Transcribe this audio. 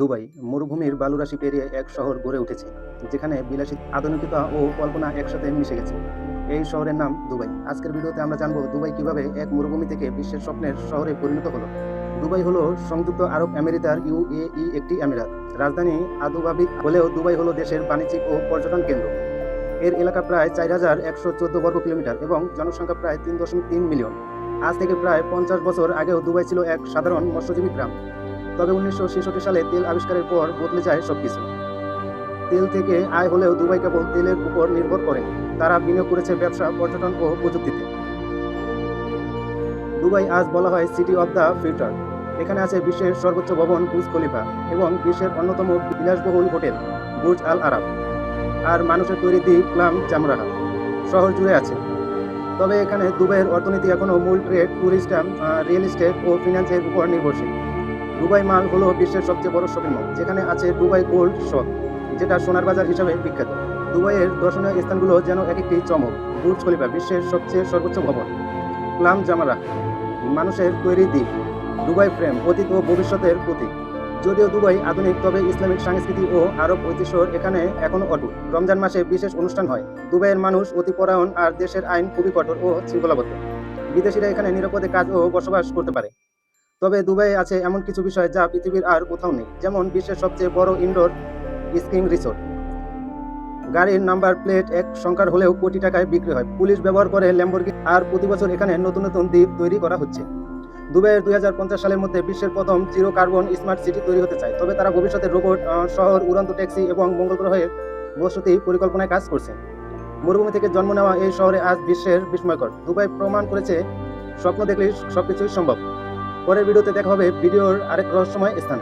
Dubai, মরুভূমির বালুরাশি পেরিয়ে এক শহর গড়ে উঠেছে, যেখানে বিলাসী আধুনিকতা ও কল্পনা একসাথে মিশে গেছে। এই শহরের নাম দুবাই। আজকের ভিডিওতে আমরা জানব দুবাই কীভাবে এক মরুভূমি থেকে বিশ্বের স্বপ্নের শহরে পরিণত হলো। দুবাই হলো সংযুক্ত আরব আমেরিকার ইউএই একটি আমিরাত। রাজধানী আবুধাবি হলেও দুবাই হলো দেশের বাণিজ্যিক ও পর্যটন কেন্দ্র। এর এলাকা প্রায় চার হাজার একশো চোদ্দ বর্গ কিলোমিটার এবং জনসংখ্যা প্রায় তিন দশমিক তিন মিলিয়ন। আজ থেকে প্রায় পঞ্চাশ বছর আগেও দুবাই ছিল এক সাধারণ মৎস্যজীবী গ্রাম। তবে উনিশশো ছেষট্টি সালে তেল আবিষ্কারের পর বদলে যায় সবকিছু। তেল থেকে আয় হলেও দুবাই কেবল তেলের উপর নির্ভর করে। তারা বিনিয়োগ করেছে ব্যবসা, পর্যটন ও প্রযুক্তিতে। দুবাই আজ বলা হয় সিটি অব দ্য ফিউচার। এখানে আছে বিশ্বের সর্বোচ্চ ভবন বুর্জ খলিফা এবং বিশ্বের অন্যতম বিলাসবহুল হোটেল বুর্জ আল আরব। আর মানুষের তৈরি দ্বীপ ক্লাম জামরাহা। শহর জুড়ে আছে। তবে এখানে দুবাইয়ের অর্থনীতি এখনও মূল ট্রেড ট্যুরিস্টাম রিয়েল এস্টেট ও ফিনান্সের উপর নির্ভরশীল। দুবাই মাল হলো বিশ্বের সবচেয়ে বড় শপিং মল যেখানে আছে দুবাই গোল্ড শপ, যেটা সোনার বাজার হিসাবে বিখ্যাত। দুবাইয়ের দর্শনীয় স্থানগুলো যেন এক একটি চমক, বুর্জ খলিফা বিশ্বের সবচেয়ে সর্বোচ্চ ভবন। ক্লাম জামারা, মানুষের তৈরি দ্বীপ, দুবাই ফ্রেম অতীত ও ভবিষ্যতের প্রতীক। যদিও দুবাই আধুনিক, তবে ইসলামিক সংস্কৃতি ও আরব ঐতিহ্য এখানে এখনও অটুট। রমজান মাসে বিশেষ অনুষ্ঠান হয়। দুবাইয়ের মানুষ অতি পরায়ণ আর দেশের আইন খুবই কঠোর ও শৃঙ্খলাবদ্ধ। বিদেশিরা এখানে নিরাপদে কাজ ও বসবাস করতে পারে। তবে দুবাইয়ে আছে এমন কিছু বিষয় যা পৃথিবীর আর কোথাও নেই, যেমন বিশ্বের সবচেয়ে বড় ইনডোর স্কিং রিসোর্ট। গাড়ির নাম্বার প্লেট এক সংখ্যার হলেও কোটি টাকায় বিক্রি হয়। পুলিশ ব্যবহার করে ল্যাম্বরগি আর প্রতি বছর এখানে নতুন নতুন দ্বীপ তৈরি করা হচ্ছে। দুবাইয়ের দুই হাজার পঞ্চাশ সালের মধ্যে বিশ্বের প্রথম জিরো কার্বন স্মার্ট সিটি তৈরি হতে চায়, তবে তারা ভবিষ্যতে রোবট শহর, উড়ন্ত ট্যাক্সি এবং মঙ্গল গ্রহের বসতি পরিকল্পনায় কাজ করছে। মরুভূমি থেকে জন্ম নেওয়া এই শহরে আজ বিশ্বের বিস্ময়কর। দুবাই প্রমাণ করেছে, স্বপ্ন দেখলেই সবকিছুই সম্ভব। পরের ভিডিওতে দেখা হবে ভিডিওর আরেক রহস্যময় স্থান।